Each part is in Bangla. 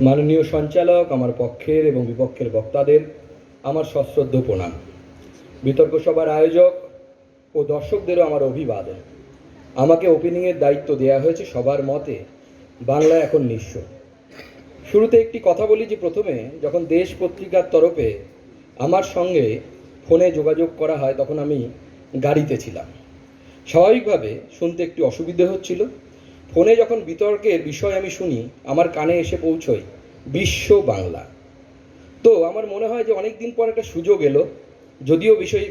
মাননীয় সঞ্চালক, আমার পক্ষের এবং বিপক্ষের বক্তাদের আমার সশ্রদ্ধ প্রণাম। বিতর্ক সভার আয়োজক ও দর্শকদেরও আমার অভিবাদন। আমাকে ওপেনিংয়ের দায়িত্ব দেওয়া হয়েছে সবার মতে, বাংলা এখন নিঃস্ব। শুরুতে একটি কথা বলি যে প্রথমে, যখন দেশ পত্রিকার তরফে আমার সঙ্গে ফোনে যোগাযোগ করা হয়, তখন আমি গাড়িতে ছিলাম। স্বাভাবিকভাবে শুনতে একটু অসুবিধে হচ্ছিল। ফোনে যখন বিতর্কের বিষয় আমি শুনি, আমার কানে এসে পৌঁছয়, বিশ্ব বাংলা। তো আমার মনে হয় যে অনেক দিন পর একটা সুযোগ এলো, যদিও বিষয়,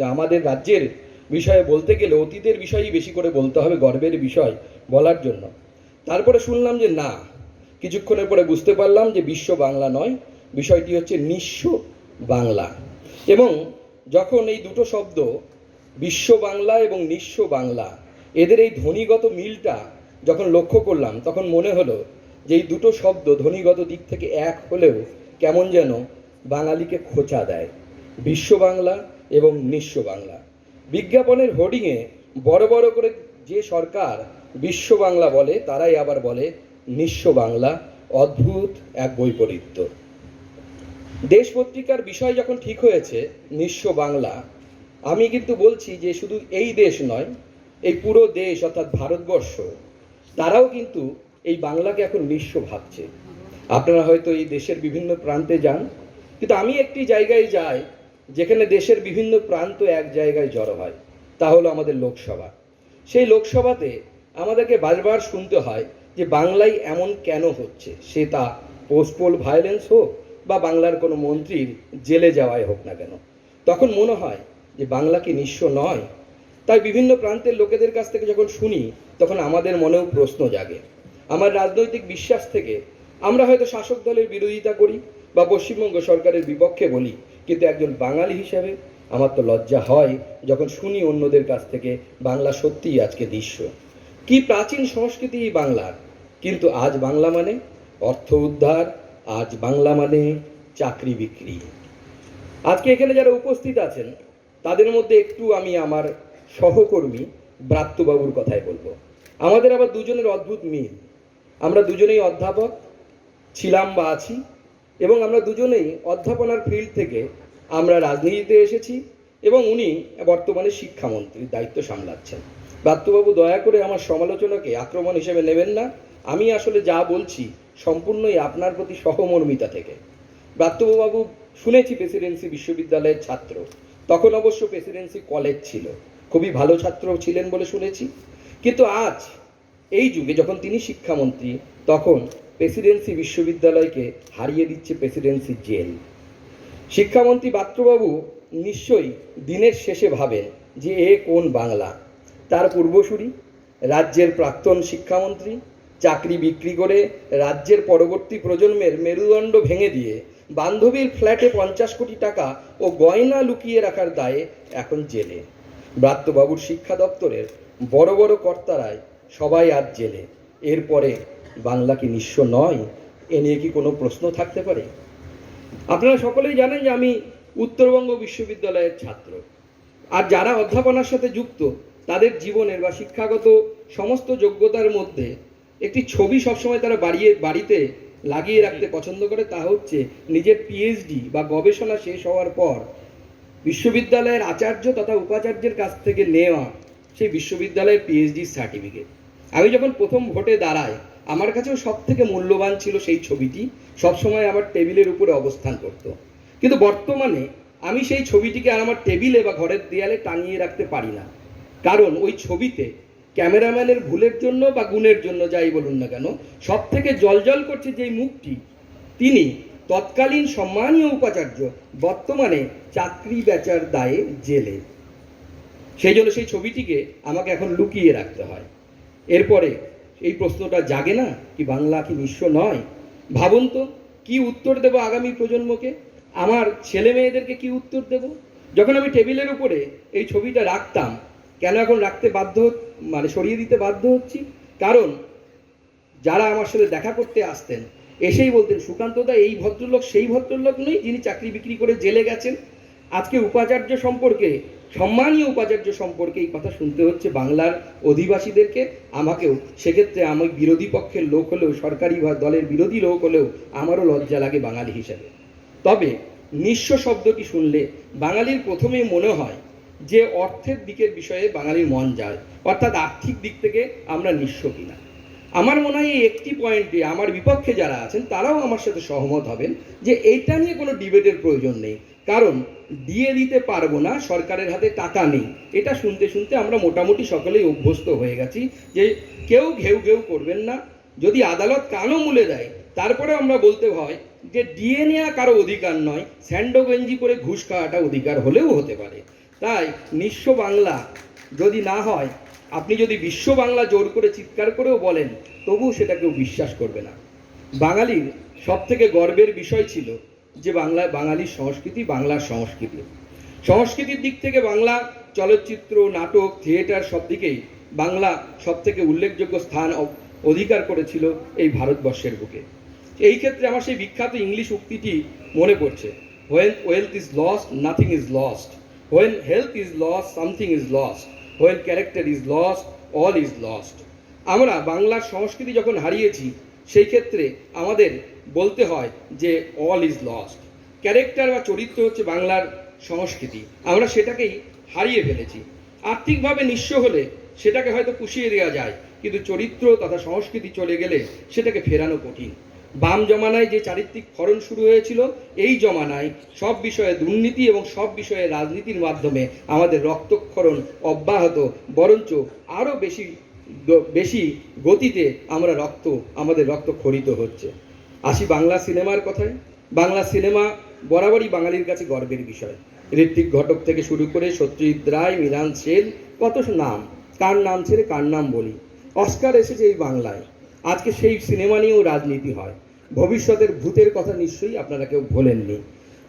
আমাদের রাজ্যের বিষয়ে বলতে গেলে অতীতের বিষয়ই বেশি করে বলতে হবে, গর্বের বিষয় বলার জন্য। তারপরে শুনলাম যে না, কিছুক্ষণের পরে বুঝতে পারলাম যে বিশ্ব বাংলা নয়, বিষয়টি হচ্ছে নিঃস্ব বাংলা। এবং যখন এই দুটো শব্দ, বিশ্ব বাংলা এবং নিঃস্ব বাংলা, এদের এই ধ্বনিগত মিলটা যখন লক্ষ্য করলাম, তখন মনে হলো যে এই দুটো শব্দ ধ্বনিগত দিক থেকে এক হলেও কেমন যেন বাঙালিকে খোঁচা দেয়। বিশ্ব বাংলা এবং নিঃস্ব বাংলা। বিজ্ঞাপনের হোর্ডিংয়ে বড় বড় করে যে সরকার বিশ্ব বাংলা বলে, তারাই আবার বলে নিঃস্ব বাংলা, অদ্ভুত এক বৈপরীত্য। দেশ পত্রিকার বিষয় যখন ঠিক হয়েছে, নিঃস্ব বাংলা, আমি কিন্তু বলছি যে শুধু এই দেশ নয়, এই পুরো দেশ অর্থাৎ ভারতবর্ষ তারাও কিন্তু এই বাংলাকে এখন নিঃস্ব ভাবছে। আপনারা হয়তো এই দেশের বিভিন্ন প্রান্তে যান, কিন্তু আমি একটি জায়গায় যাই, যেখানে দেশের বিভিন্ন প্রান্ত এক জায়গায় জড়ো হয়, তা হলো আমাদের লোকসভা। সেই লোকসভাতে আমাদেরকে বারবার শুনতে হয় যে বাংলায় এমন কেন হচ্ছে? সে তা পোস্টপোল ভায়োলেন্স হোক বা বাংলার কোনো মন্ত্রীর জেলে যাওয়াই হোক না কেন। তখন মনে হয় যে বাংলা কি নিঃস্ব নয়? তাই বিভিন্ন প্রান্তের লোকেদের কাছ থেকে যখন শুনি তখন আমাদের মনেও প্রশ্ন জাগে। আমার রাজনৈতিক বিশ্বাস থেকে আমরা হয়তো শাসক দলের বিরোধিতা করি বা পশ্চিমবঙ্গ সরকারের বিপক্ষে বলি, কিন্তু একজন বাঙালি হিসাবে আমার তো লজ্জা হয় যখন শুনি অন্যদের কাছ থেকে বাংলা সত্যিই আজকে দৃশ্য। কি প্রাচীন সংস্কৃতি বাংলার? কিন্তু আজ বাংলা মানে অর্থ উদ্ধার, আজ বাংলা মানে চাকরি বিক্রি। আজকে এখানে যারা উপস্থিত আছেন, তাদের মধ্যে একটু আমি আমার সহকর্মী ব্রাত্যবাবুর কথাই বলব। আমাদের আবার দুজনের অদ্ভুত মিল। আমরা দুজনেই অধ্যাপক, ছিলাম বা আছি, এবং আমরা দুজনেই অধ্যাপনার ফিল্ড থেকে আমরা রাজনীতিতে এসেছি, এবং উনি বর্তমানে শিক্ষামন্ত্রীর দায়িত্ব সামলাচ্ছেন। ব্রাত্যবাবু দয়া করে আমার সমালোচনাকে আক্রমণ হিসেবে নেবেন না। আমি আসলে যা বলছি সম্পূর্ণই আপনার প্রতি সহমর্মিতা থেকে। ব্রাত্যবাবু শুনেছি প্রেসিডেন্সি বিশ্ববিদ্যালয়ের ছাত্র। তখন অবশ্য প্রেসিডেন্সি কলেজ ছিল। খুবই ভালো ছাত্র ছিলেন বলে শুনেছি। কিন্তু আজ, এই যুগে যখন তিনি শিক্ষামন্ত্রী, তখন প্রেসিডেন্সি বিশ্ববিদ্যালয়কে হারিয়ে দিচ্ছে প্রেসিডেন্সি জেল। শিক্ষামন্ত্রী বাত্রবাবু নিশ্চয়ই দিনের শেষে ভাবেন যে এ কোন বাংলা। তার পূর্বসূরি, রাজ্যের প্রাক্তন শিক্ষামন্ত্রী, চাকরি বিক্রি করে রাজ্যের পরবর্তী প্রজন্মের মেরুদণ্ড ভেঙে দিয়ে বান্ধবীর ফ্ল্যাটে পঞ্চাশ কোটি টাকা ও গয়না লুকিয়ে রাখার দায়ে এখন জেলে। ব্রাত্যবাবুর শিক্ষা দপ্তরের বড় বড় কর্তারাই সবাই আজ জেলে। এরপরে বাংলা কি নিঃস্ব নয়? এ নিয়ে কি কোনো প্রশ্ন থাকতে পারে? আপনারা সকলেই জানেন যে আমি উত্তরবঙ্গ বিশ্ববিদ্যালয়ের ছাত্র। আর যারা অধ্যাপনার সাথে যুক্ত, তাদের জীবনের বা শিক্ষাগত সমস্ত যোগ্যতার মধ্যে একটি ছবি সবসময় তারা বাড়িয়ে, বাড়িতে লাগিয়ে রাখতে পছন্দ করে, তা হচ্ছে নিজের পিএইচডি বা গবেষণা শেষ হওয়ার পর বিশ্ববিদ্যালয়ের আচার্য তথা উপাচার্যের কাছ থেকে নেওয়া সেই বিশ্ববিদ্যালয়ের পিএইচডি সার্টিফিকেট আমি যখন প্রথম ভোটে দাঁড়াই, আমার কাছেও সব থেকে মূল্যবান ছিল সেই ছবিটি। সবসময় আমার টেবিলের উপরে অবস্থান করত। কিন্তু বর্তমানে আমি সেই ছবিটিকে আর আমার টেবিলে বা ঘরের দেয়ালে টাঙিয়ে রাখতে পারি না। কারণ ওই ছবিতে ক্যামেরাম্যানের ভুলের জন্য বা গুণের জন্য যাই বলুন না কেন সব থেকে জলজল করছে যেই মুখটি, তিনি তৎকালীন সম্মানীয় উপাচার্য, বর্তমানে চাকরি বেচার দায়ে জেলে। সেই জন্য সেই ছবিটিকে আমাকে এখন লুকিয়ে রাখতে হয়। এরপরে এই প্রশ্নটা জাগে না কি বাংলা কি নিঃস্ব নয়? ভাবুন তো, কি উত্তর দেব আগামী প্রজন্মকে? আমার ছেলে মেয়েদেরকে কি উত্তর দেব? যখন আমি টেবিলের উপরে এই ছবিটা রাখতাম, কেন এখন রাখতে বাধ্য মানে সরিয়ে দিতে বাধ্য হচ্ছি? কারণ যারা আমার সাথে দেখা করতে আসতেন, এসেই বলতেন, সুকান্ত দা, এই ভদ্রলোক সেই ভদ্রলোক নই যিনি চাকরি বিক্রি করে জেলে গেছেন। আজকে উপাচার্য সম্পর্কে সম্মানীয় উপাচার্য সম্পর্কে এই কথা শুনতে হচ্ছে বাংলার অধিবাসীদেরকে, আমাকেও। সেক্ষেত্রে আমি বিরোধী পক্ষের লোক হলেও, সরকারি বা দলের বিরোধী লোক হলেও আমারও লজ্জা লাগে বাঙালি হিসেবে। তবে নিঃস্ব শব্দটি শুনলে বাঙালির প্রথমেই মনে হয় যে অর্থের দিকের বিষয়ে বাঙালির মন যায়, অর্থাৎ আর্থিক দিক থেকে আমরা নিঃস্ব কিনা। আমার মনে হয় এই একটি পয়েন্টে আমার বিপক্ষে যারা আছেন, তারাও আমার সাথে সহমত হবেন যে এইটা নিয়ে কোনো ডিবেটের প্রয়োজন নেই। কারণ, দিয়ে দিতে পারব না, সরকারের হাতে টাকা নেই। এটা শুনতে শুনতে আমরা মোটামুটি সকলেই অভ্যস্ত হয়ে গেছি যে কেউ ঘেউ ঘেউ করবেন না। যদি আদালত কানও মুলে দেয়, তারপরে আমরা বলতে হয় যে ডিএ নেওয়া কারও অধিকার নয় স্যান্ডো গেঞ্জি করে ঘুষ খাওয়াটা অধিকার হলেও হতে পারে। তাই নিঃস্ব বাংলা যদি না হয়, আপনি যদি বিশ্ব বাংলা জোর করে চিৎকার করেও বলেন, তবুও সেটা কেউ বিশ্বাস করবে না। বাঙালির সব থেকে গর্বের বিষয় ছিল যে বাংলা, বাঙালির সংস্কৃতি, বাংলার সংস্কৃতি। সংস্কৃতির দিক থেকে বাংলা, চলচ্চিত্র, নাটক, থিয়েটার সব দিকেই বাংলা সব থেকে উল্লেখযোগ্য স্থান অধিকার করেছিল এই ভারতবর্ষের বুকে। এই ক্ষেত্রে আমার সেই বিখ্যাত ইংলিশ উক্তিটি মনে পড়ছে। When wealth is lost nothing is lost when health is lost something is lost when character is lost all is lost আমরা বাংলার সংস্কৃতি যখন হারিয়েছি সেই ক্ষেত্রে আমাদের বলতে হয় যে অল ইজ লস্ট ক্যারেক্টার বা চরিত্র হচ্ছে বাংলার সংস্কৃতি। আমরা সেটাকেই হারিয়ে ফেলেছি। আর্থিকভাবে নিঃস্ব হলে সেটাকে হয়তো পুষিয়ে দেওয়া যায়, কিন্তু চরিত্র তথা সংস্কৃতি চলে গেলে সেটাকে ফেরানো কঠিন। বাম জমানায় যে চারিত্রিক ক্ষরণ শুরু হয়েছিল, এই জমানায় সব বিষয়ে দুর্নীতি এবং সব বিষয়ে রাজনীতির মাধ্যমে আমাদের রক্তক্ষরণ অব্যাহত, বরঞ্চ আরও বেশি বেশি গতিতে আমরা রক্ত, আমাদের রক্ত খরিত হচ্ছে। আসি বাংলা সিনেমার কথায়। বাংলা সিনেমা বরাবরই বাঙালির কাছে গর্বের বিষয়। ঋত্বিক ঘটক থেকে শুরু করে সত্যজিৎ রায় মিলান সেন, কত নাম। কার নাম ছেড়ে কার নাম বলি। অস্কার এসেছে এই বাংলায়। আজকে সেই সিনেমা নিয়েও রাজনীতি হয়। ভবিষ্যতের ভূতের কথা নিশ্চয়ই আপনারা কেউ ভোলেননি।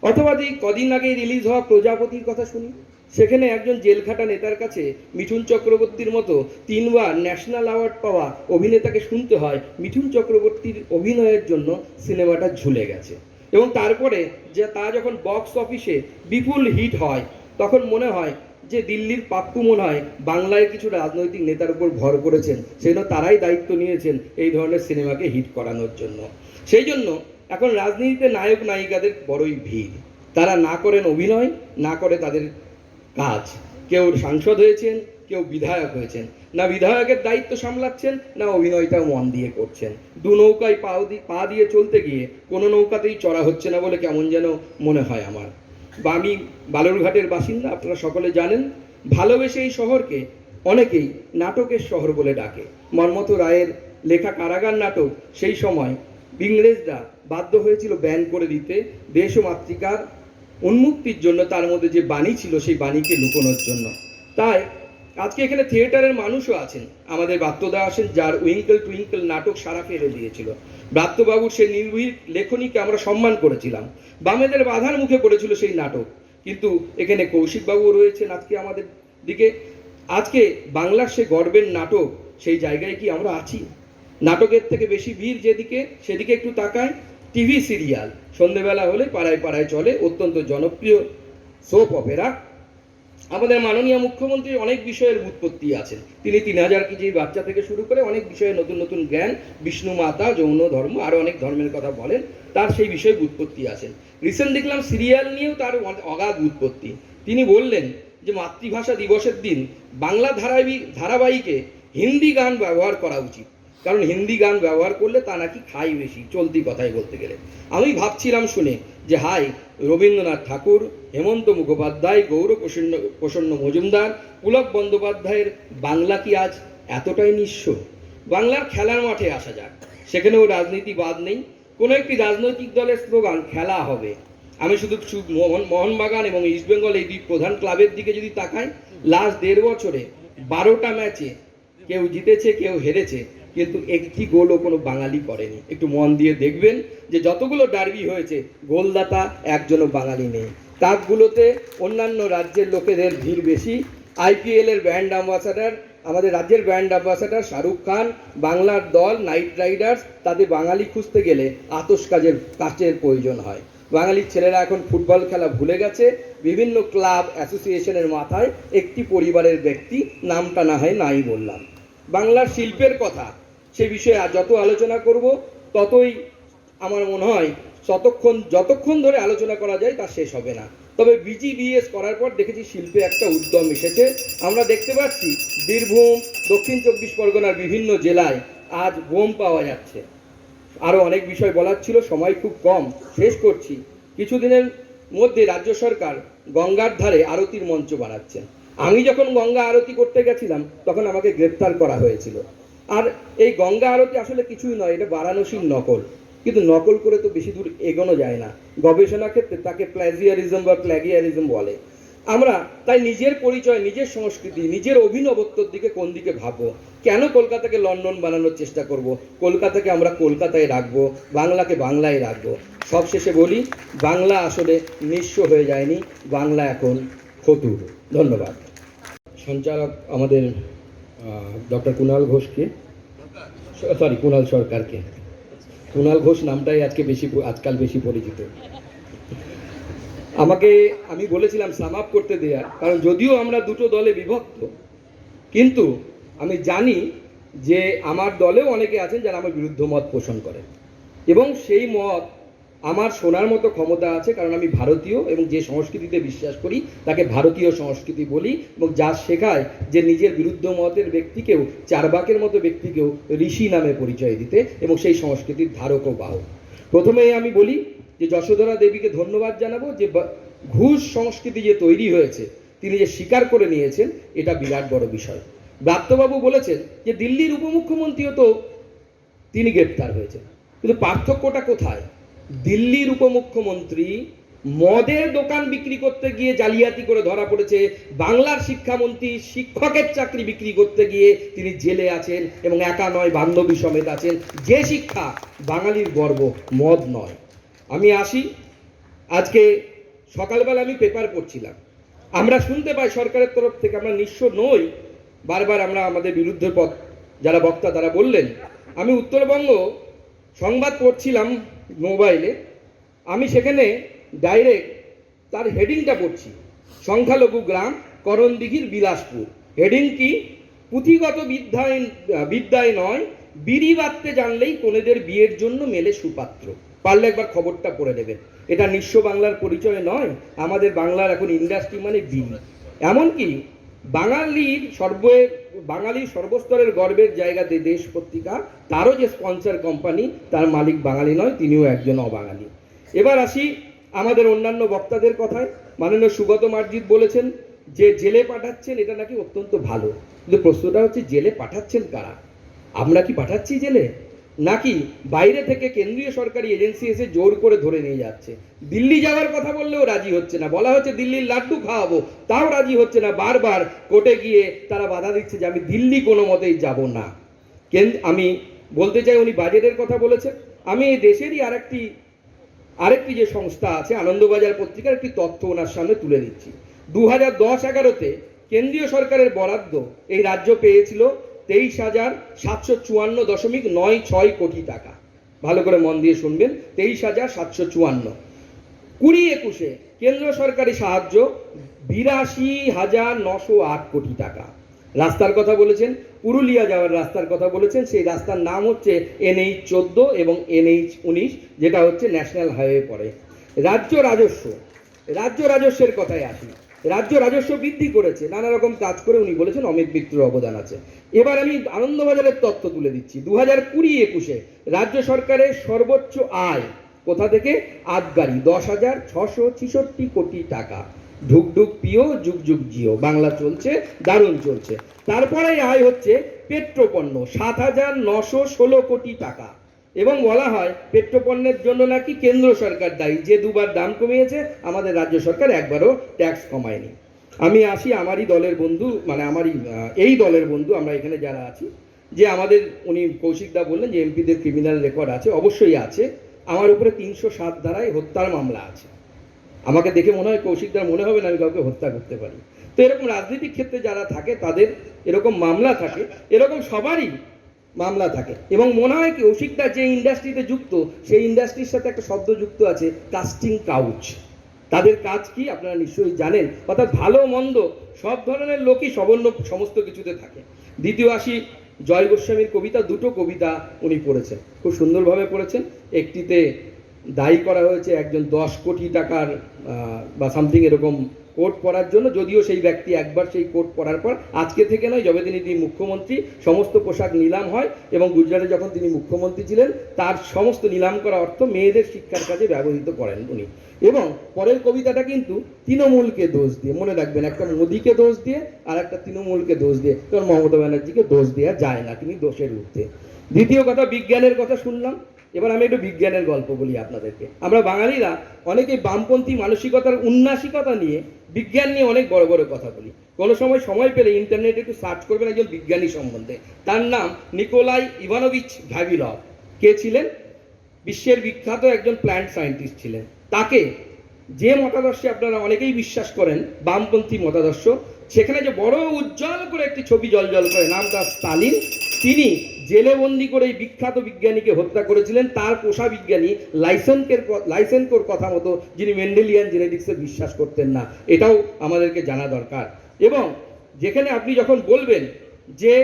অথবা এই কদিন আগে রিলিজ হওয়া প্রজাপতির কথা শুনি। সেখানে একজন জেলখাটা নেতার কাছে মিঠুন চক্রবর্তীর মতো তিনবার ন্যাশনাল অ্যাওয়ার্ড পাওয়া অভিনেতাকে শুনতে হয়। মিঠুন চক্রবর্তীর অভিনয়ের জন্য সিনেমাটা ঝুলে গেছে। এবং তারপরে যে তা যখন বক্স অফিসে বিপুল হিট হয়, তখন মনে হয় যে দিল্লির পাপ্পু মনে হয় বাংলায় কিছু রাজনৈতিক নেতার উপর ভর করেছেন। সেই জন্য তারাই দায়িত্ব নিয়েছেন এই ধরনের সিনেমাকে হিট করানোর জন্য। সেই জন্য এখন রাজনীতিতে নায়ক নায়িকাদের বড়ই ভিড়। তারা না করেন অভিনয়, না করে তাদের কাজ। কেউ সাংসদ হয়েছেন, কেউ বিধায়ক হয়েছেন। না বিধায়কের দায়িত্ব সামলাচ্ছেন, না অভিনয়টাও মন দিয়ে করছেন। দু নৌকায় পা পা দিয়ে চলতে গিয়ে কোনো নৌকাতেই চড়া হচ্ছে না বলে কেমন যেন মনে হয় আমার। বা আমি বালুরঘাটের বাসিন্দা, আপনারা সকলে জানেন, ভালোবেসে এই শহরকে অনেকেই নাটকের শহর বলে ডাকে। মর্মত রায়ের লেখা কারাগার নাটক সেই সময় ইংরেজরা বাধ্য হয়েছিল ব্যান করে দিতে। দেশ ও মাতৃকার উন্মুক্তির জন্য তার মধ্যে যে বাণী ছিল, সেই বাণীকে লুকোনোর জন্য। তাই আজকে এখানে থিয়েটারের মানুষও আছেন। আমাদের ব্রাত্যদা আসেন যার উইঙ্কেল টুইঙ্কেল নাটক সারা ফেলে দিয়েছিল। ব্রাত্যবাবুর সেই নির্ভীক লেখনীকে আমরা সম্মান করেছিলাম। বামেদের বাধার মুখে পড়েছিল সেই নাটক। কিন্তু এখানে কৌশিকবাবুও রয়েছেন আজকে আমাদের দিকে। আজকে বাংলার সে গর্বের নাটক, সেই জায়গায় কি আমরা আছি? নাটকের থেকে বেশি ভিড় যেদিকে, সেদিকে একটু তাকায় টিভি সিরিয়াল। সন্ধেবেলা হলে পাড়ায় পাড়ায় চলে অত্যন্ত জনপ্রিয় সোপ অপেরা। আমাদের মাননীয় মুখ্যমন্ত্রী অনেক বিষয়ের উৎপত্তি আছেন তিনি তিন হাজার কেজির বাচ্চা থেকে শুরু করে অনেক বিষয়ে নতুন নতুন জ্ঞান, বিষ্ণু মাতা, যৌন ধর্ম আরও অনেক ধর্মের কথা বলেন। তার সেই বিষয়ে উৎপত্তি আছেন রিসেন্ট দেখলাম সিরিয়াল নিয়েও তার অগাধ উৎপত্তি। তিনি বললেন যে মাতৃভাষা দিবসের দিন বাংলা ধারাবাহিক ধারাবাহিকে হিন্দি গান ব্যবহার করা উচিত। কারণ হিন্দি গান ব্যবহার করলে তা নাকি খাই বেশি, চলতি কথাই বলতে গেলে। আমি ভাবছিলাম শুনে যে, হাই, রবীন্দ্রনাথ ঠাকুর, হেমন্ত মুখোপাধ্যায় গৌর প্রসন্ন প্রসন্ন মজুমদার, পুলক বন্দ্যোপাধ্যায়ের বাংলা কি আজ এতটাই নিঃস্ব? বাংলার খেলার মাঠে আসা যাক। সেখানেও রাজনীতি বাদ নেই। কোনো একটি রাজনৈতিক দলের স্লোগান, খেলা হবে। আমি শুধু মোহন, মোহনবাগান এবং ইস্টবেঙ্গল এই দুই প্রধান ক্লাবের দিকে যদি তাকাই, লাস্ট দেড় বছরে বারোটা ম্যাচে কেউ জিতেছে, কেউ হেরেছে। কিন্তু একটি গোলও কোনো বাঙালি করেনি। একটু মন দিয়ে দেখবেন যে যতগুলো ডার্বি হয়েছে, গোলদাতা একজনও বাঙালি নেই। কাপগুলোতে অন্যান্য রাজ্যের লোকেদের ভিড় বেশি। আইপিএল এর ব্র্যান্ড অ্যাম্বাসাডার আমাদের রাজ্যের ব্র্যান্ড অ্যাম্বাসাডার শাহরুখ খান, বাংলার দল নাইট রাইডার্স তাদের বাঙালি খুঁজতে গেলে আতস কাজের কাজের প্রয়োজন হয়। বাঙালির ছেলেরা এখন ফুটবল খেলা ভুলে গেছে। বিভিন্ন ক্লাব অ্যাসোসিয়েশনের মাথায় একটি পরিবারের ব্যক্তি, নামটা না হয় নাই বললাম। বাংলার শিল্পের কথা সে বিষয়ে যত আলোচনা করব, ততই আমার মনে হয় ততক্ষণ যতক্ষণ ধরে আলোচনা করা যায় তা শেষ হবে না। তবে বিজিবিএস করার পর দেখেছি শিল্পে একটা উদ্যম এসেছে। আমরা দেখতে পাচ্ছি বীরভূম, দক্ষিণ চব্বিশ পরগনার বিভিন্ন জেলায় আজ বোম পাওয়া যাচ্ছে। আরও অনেক বিষয় বলার ছিল, সময় খুব কম। শেষ করছি। কিছুদিনের মধ্যে রাজ্য সরকার গঙ্গার ধারে আরতির মঞ্চ বানাচ্ছেন আমি যখন গঙ্গা আরতি করতে গেছিলাম, তখন আমাকে গ্রেপ্তার করা হয়েছিল। আর এই গঙ্গা আরতি আসলে কিছুই নয়, এটা বারাণসীর নকল। কিন্তু নকল করে তো বেশি দূর এগোনো যায় না। গবেষণা ক্ষেত্রে তাকে প্ল্যাজিয়ারিজম বা প্ল্যাগিয়ারিজম বলে। আমরা তাই নিজের পরিচয়, নিজের সংস্কৃতি, নিজের অভিনবত্বর দিকে কোন দিকে ভাববো? কেন কলকাতাকে লন্ডন বানানোর চেষ্টা করব? কলকাতাকে আমরা কলকাতায় রাখব, বাংলাকে বাংলায় রাখব? সবশেষে বলি, বাংলা আসলে নিঃস্ব হয়ে যায়নি, বাংলা এখন ফতুর ধন্যবাদ। সঞ্চালক আমাদের ডক্টর কুণাল ঘোষকে, সরি কুণাল সরকারকে। কুণাল ঘোষ নামটাই আজকে বেশি আজকাল বেশি পরিচিত। আমাকে আমি বলেছিলাম সাম আপ করতে দেয়া। কারণ যদিও আমরা দুটো দলে বিভক্ত, কিন্তু আমি জানি যে আমার দলেও অনেকে আছেন যারা আমার বিরুদ্ধ মত পোষণ করে এবং সেই মত আমার শোনার মতো ক্ষমতা আছে কারণ আমি ভারতীয় এবং যে সংস্কৃতিতে বিশ্বাস করি তাকে ভারতীয় সংস্কৃতি বলি এবং যা শেখায় যে নিজের বিরুদ্ধ মতের ব্যক্তিকেও চারবাকের মতো ব্যক্তিকেও ঋষি নামে পরিচয় দিতে এবং সেই সংস্কৃতির ধারক ও বাহক। প্রথমেই আমি বলি যে যশোধরা দেবীকে ধন্যবাদ জানাব যে ঘুষ সংস্কৃতি যে তৈরি হয়েছে, তিনি যে স্বীকার করে নিয়েছেন, এটা বিরাট বড় বিষয়। ব্রাত্যবাবু বলেছেন যে দিল্লির উপমুখ্যমন্ত্রীও তো তিনি গ্রেপ্তার হয়েছেন। কিন্তু পার্থক্যটা কোথায়? দিল্লির উপমুখ্যমন্ত্রী মদের দোকান বিক্রি করতে গিয়ে জালিয়াতি করে ধরা পড়েছে বাংলার শিক্ষামন্ত্রী, শিক্ষকের চাকরি বিক্রি করতে গিয়ে তিনি জেলে আছেন এবং একা নয়, বান্ধবী সমেত আছেন। যে শিক্ষা বাঙালির গর্ব, মদ নয়। আমি আসি। আজকে সকালবেলা আমি পেপার পড়ছিলাম। আমরা শুনতে পাই সরকারের তরফ থেকে, আমরা নিঃস্ব নই। বারবার আমরা আমাদের বিরুদ্ধে পথ, যারা বক্তা তারা বললেন। আমি উত্তরবঙ্গ সংবাদ পড়ছিলাম মোবাইলে, আমি সেখানে ডাইরেক্ট তার হেডিংটা পড়ছি। সংখ্যালঘু গ্রাম, করণদিঘির বিলাসপুর। হেডিং কি? পুঁথিগত বিদ্যায় বিদ্যায় নয়, বিড়ি বাঁধতে জানলেই কোনেদের বিয়ের জন্য মেলে সুপাত্র। পারলে একবার খবরটা পড়ে নেবেন এটা নিঃস্ব বাংলার পরিচয় নয়, আমাদের বাংলার এখন ইন্ডাস্ট্রি মানে বিড়ি। এমনকি বাঙালির সর্ব, বাঙালির সর্বস্তরের গর্বের জায়গাতে দেশ পত্রিকা, তারও যে স্পন্সর কোম্পানি তার মালিক বাঙালি নয়, তিনিও একজন অবাঙালি। এবার আসি আমাদের অন্যান্য বক্তাদের কথায়। মাননীয় সুগত মার্জিত বলেছেন যে, জেলে পাঠাচ্ছেন, এটা নাকি অত্যন্ত ভালো। কিন্তু প্রশ্নটা হচ্ছে, জেলে পাঠাচ্ছেন কারা? আমরা কি পাঠাচ্ছি জেলে? নাকি বাইরে থেকে কেন্দ্রীয় সরকারি এজেন্সি এসে জোর করে ধরে নিয়ে যাচ্ছে? দিল্লি যাওয়ার কথা বললেও রাজি হচ্ছে না। বলা হচ্ছে দিল্লির লাড্ডু খাওয়াবো, তাও রাজি হচ্ছে না। বারবার কোর্টে গিয়ে তারা বাধা দিচ্ছে যে আমি দিল্লি কোনো মতেই যাব না। আমি বলতে চাই উনি বাজেটের কথা বলেছেন। আমি এই দেশেরই আরেকটি আরেকটি যে সংস্থা আছে, আনন্দবাজার পত্রিকার একটি তথ্য ওনার সামনে তুলে দিচ্ছি। দু হাজার দশ এগারোতে কেন্দ্রীয় সরকারের বরাদ্দ এই রাজ্য পেয়েছিল তেইশ হাজার সাতশো চুয়ান্ন দশমিক নয় ছয় কোটি টাকা। ভালো করে মন দিয়ে শুনবেন, তেইশ হাজার সাতশো চুয়ান্ন। কুড়ি একুশে কেন্দ্র সরকারি সাহায্য বিরাশি হাজার নশো আট কোটি টাকা। রাস্তার কথা বলেছেন, পুরুলিয়া যাওয়ার রাস্তার কথা বলেছেন, সেই রাস্তার নাম হচ্ছে এনএইচ চোদ্দ এবং এনএইচ উনিশ, যেটা হচ্ছে ন্যাশনাল হাইওয়ে পড়ে। রাজ্য রাজস্ব, রাজ্য রাজস্বের কথায় আসি। রাজ্য রাজস্ব বৃদ্ধি করেছে, নানা রকম কাজ করে উনি বলেছেন অমিত মিত্রের অবদান আছে। এবার আমি আনন্দবাজারের তথ্য তুলে দিচ্ছি। দু হাজার কুড়ি একুশে রাজ্য সরকারের সর্বোচ্চ আয় কোথা থেকে? আবগারি দশ হাজার ছশো ছিষট্টি কোটি টাকা। ঢুক ঢুক পিও যুগ যুগ জিও। বাংলা চলছে, দারুণ চলছে। তারপরে আয় হচ্ছে পেট্রোপণ্য, সাত হাজার নশো ষোলো কোটি টাকা। এবং বলা হয় পেট্রোপণ্যের জন্য নাকি কেন্দ্র সরকার দায়ী। যে দুবার দাম কমিয়েছে, আমাদের রাজ্য সরকার একবারও ট্যাক্স কমায়নি। আমি আসি আমারই দলের বন্ধু মানে আমারই এই দলের বন্ধু, আমরা এখানে যারা আছি, যে আমাদের উনি কৌশিকদা বললেন যে এমপিদের ক্রিমিনাল রেকর্ড আছে, অবশ্যই আছে। আমার উপরে তিনশো সাত ধারায় হত্যার মামলা আছে। আমাকে দেখে মনে হয় কৌশিকদার মনে হবে না আমি কাউকে হত্যা করতে পারি। তো এরকম রাজনৈতিক ক্ষেত্রে যারা থাকে, তাদের এরকম মামলা থাকে, এরকম সবারই মামলা থাকে। এবং মনে হয় কি অসিকদা যে ইন্ডাস্ট্রিতে যুক্ত, সেই ইন্ডাস্ট্রির সাথে একটা শব্দ যুক্ত আছে কাস্টিং কাউচ তাদের কাজ কি, আপনারা নিশ্চয়ই জানেন। অর্থাৎ ভালো, মন্দ, সব ধরনের লোকই সবর্ণ সমস্ত কিছুতে থাকে। দ্বিতীয় আসি, জয় গোস্বামীর কবিতা, দুটো কবিতা উনি পড়েছেন। খুব সুন্দরভাবে পড়েছেন। একটিতে দায়ী করা হয়েছে একজন দশ কোটি টাকার বা সামথিং এরকম কোট পরার জন্য, যদিও সেই ব্যক্তি একবার সেই কোট পরার পর, আজকে থেকে নয়, যবে তিনি তিনি মুখ্যমন্ত্রী, সমস্ত পোশাক নিলাম হয় এবং গুজরাটে যখন তিনি মুখ্যমন্ত্রী ছিলেন, তার সমস্ত নিলাম করা অর্থ মেয়েদের শিক্ষার কাজে ব্যবহৃত করেন উনি। এবং পরের কবিতাটা কিন্তু তৃণমূলকে দোষ দিয়ে, মনে রাখবেন, একটা মোদীকে দোষ দিয়ে আর একটা তৃণমূলকে দোষ দিয়ে, কারণ মমতা ব্যানার্জিকে দোষ দেওয়া যায় না, তিনি দোষের ঊর্ধ্বে। দ্বিতীয় কথা, বিজ্ঞানের কথা শুনলাম। এবার আমি একটু বিজ্ঞানের গল্প বলি আপনাদেরকে। আমরা বাঙালিরা অনেকে বামপন্থী মানসিকতার উন্নাসিকতা নিয়ে বিজ্ঞান নিয়ে অনেক বড় বড় কথা বলি। কোনো সময় সময় পেলে ইন্টারনেটে একটু সার্চ করবেন একজন বিজ্ঞানী সম্বন্ধে। তার নাম নিকোলাই ইভানোভিচ ভ্যাভিলভ। কে ছিলেন? বিশ্বের বিখ্যাত একজন প্ল্যান্ট সায়েন্টিস্ট ছিলেন। তাকে যে মতাদর্শে আপনারা অনেকেই বিশ্বাস করেন, বামপন্থী মতাদর্শ, সেখানে যে বড় উজ্জ্বল করে একটি ছবি জলজল করে, নাম তার স্টালিন। তিনি জেলে বন্দি করে এই বিখ্যাত বিজ্ঞানীকে হত্যা করেছিলেন। তার পোষা বিজ্ঞানী লাইসেন্সের লাইসেন্সকোর কথা মতো যিনি মেন্ডেলিয়ান জেনেটিক্সে বিশ্বাস করতেন না। এটাও আমাদেরকে জানা দরকার। এবং যেখানে আপনি যখন বলবেন যে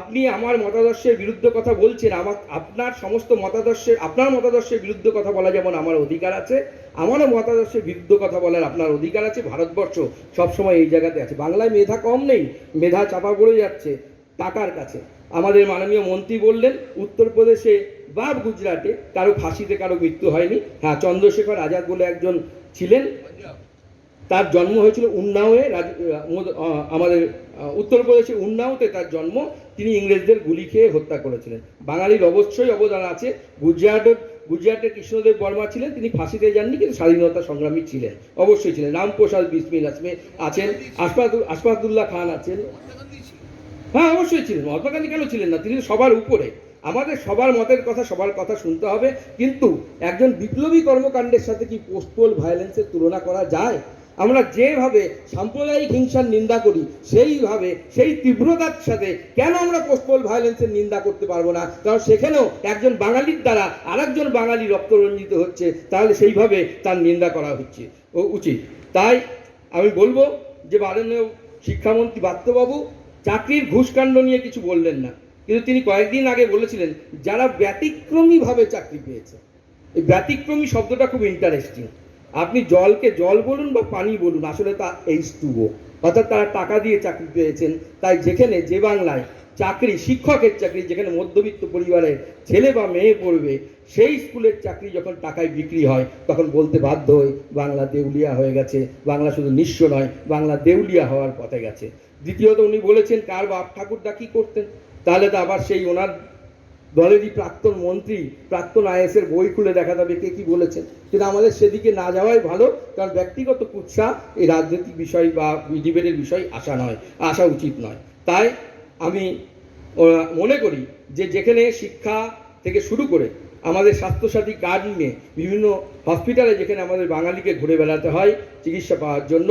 আপনি আমার মতাদর্শের বিরুদ্ধে কথা বলছেন আমার আপনার সমস্ত মতাদর্শের আপনার মতাদর্শের বিরুদ্ধে কথা বলা যেমন আমার অধিকার আছে, আমারও মতাদর্শের বিরুদ্ধে কথা বলার আপনার অধিকার আছে। ভারতবর্ষ সবসময় এই জায়গাতে আছে। বাংলায় মেধা কম নেই, মেধা চাপা পড়ে যাচ্ছে টাকার কাছে। আমাদের মাননীয় মন্ত্রী বললেন, উত্তরপ্রদেশে বা গুজরাটে কারও ফাঁসিতে কারও মৃত্যু হয়নি। হ্যাঁ চন্দ্রশেখর আজাদ বলে একজন ছিলেন। তার জন্ম হয়েছিল উন্নাওয়ে আমাদের উত্তরপ্রদেশে উন্নাওতে তার জন্ম। তিনি ইংরেজদের গুলি খেয়ে হত্যা করেছিলেন। বাঙালির অবশ্যই অবদান আছে। গুজরাটের গুজরাটের কৃষ্ণদেব বর্মা ছিলেন, তিনি ফাঁসিতে যাননি, কিন্তু স্বাধীনতা সংগ্রামী ছিলেন, অবশ্যই ছিলেন। রামপ্রসাদ বিসমিল আছেন। আশফাক- আশফাকুল্লাহ খান আছেন। হ্যাঁ অবশ্যই ছিলেন। মহাত্মা গান্ধী কেন ছিলেন না? তিনি সবার উপরে। আমাদের সবার মতের কথা, সবার কথা শুনতে হবে। কিন্তু একজন বিপ্লবী কর্মকাণ্ডের সাথে কি পোস্টপোল ভায়োলেন্সের তুলনা করা যায়? আমরা যেভাবে সাম্প্রদায়িক হিংসার নিন্দা করি, সেইভাবে, সেই তীব্রতার সাথে কেন আমরা পোস্টপোল ভায়োলেন্সের নিন্দা করতে পারব না? কারণ সেখানেও একজন বাঙালির দ্বারা আরেকজন বাঙালি রক্তরঞ্জিত হচ্ছে, তাহলে সেইভাবে তার নিন্দা করা হচ্ছে। ও, উচিত। তাই আমি বলব যে মাননীয় শিক্ষামন্ত্রী বাত্যবাবু চাকরির ঘুষকাণ্ড নিয়ে কিছু বললেন না। কিন্তু তিনি কয়েকদিন আগে বলেছিলেন, যারা ব্যতিক্রমীভাবে চাকরি পেয়েছে। এই ব্যতিক্রমী শব্দটা খুব ইন্টারেস্টিং আপনি জলকে জল বলুন বা পানি বলুন, আসলে তা এইচ টুও অর্থাৎ তারা টাকা দিয়ে চাকরি পেয়েছেন, তাই যেখানে যে বাংলায় চাকরি, শিক্ষকের চাকরি, যেখানে মধ্যবিত্ত পরিবারের ছেলে বা মেয়ে পড়বে, সেই স্কুলের চাকরি যখন টাকায় বিক্রি হয়, তখন বলতে বাধ্য হই, বাংলা দেউলিয়া হয়ে গেছে, বাংলা শুধু নিঃস্ব নয়, বাংলা দেউলিয়া হওয়ার পথে গেছে। দ্বিতীয়ত উনি বলেছেন, কার বাপ ঠাকুরদা কি করতেন? তাহলে তো আবার সেই ওনার দলেরই প্রাক্তন মন্ত্রী, প্রাক্তন আইএসের বই খুলে দেখা যাবে কে কি বলেছেন। কিন্তু আমাদের সেদিকে না যাওয়াই ভালো, কারণ ব্যক্তিগত কুৎসা এই রাজনৈতিক বিষয় বা ডিবেটের বিষয় আসা নয় আসা উচিত নয়। তাই আমি মনে করি যে যেখানে শিক্ষা থেকে শুরু করে আমাদের স্বাস্থ্যসাথী কার্ড নিয়ে বিভিন্ন হসপিটালে যেখানে আমাদের বাঙালিকে ঘুরে বেড়াতে হয়, চিকিৎসা পাওয়ার জন্য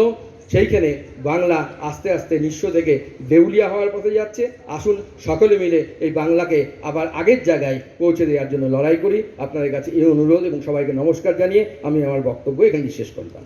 সেইখানে বাংলা আস্তে আস্তে নিঃস্ব থেকে দেউলিয়া হওয়ার পথে যাচ্ছে। আসুন সকলে মিলে এই বাংলাকে আবার আগের জায়গায় পৌঁছে দেওয়ার জন্য লড়াই করি। আপনাদের কাছে এই অনুরোধ এবং সবাইকে নমস্কার জানিয়ে আমি আমার বক্তব্য এখানে শেষ করলাম।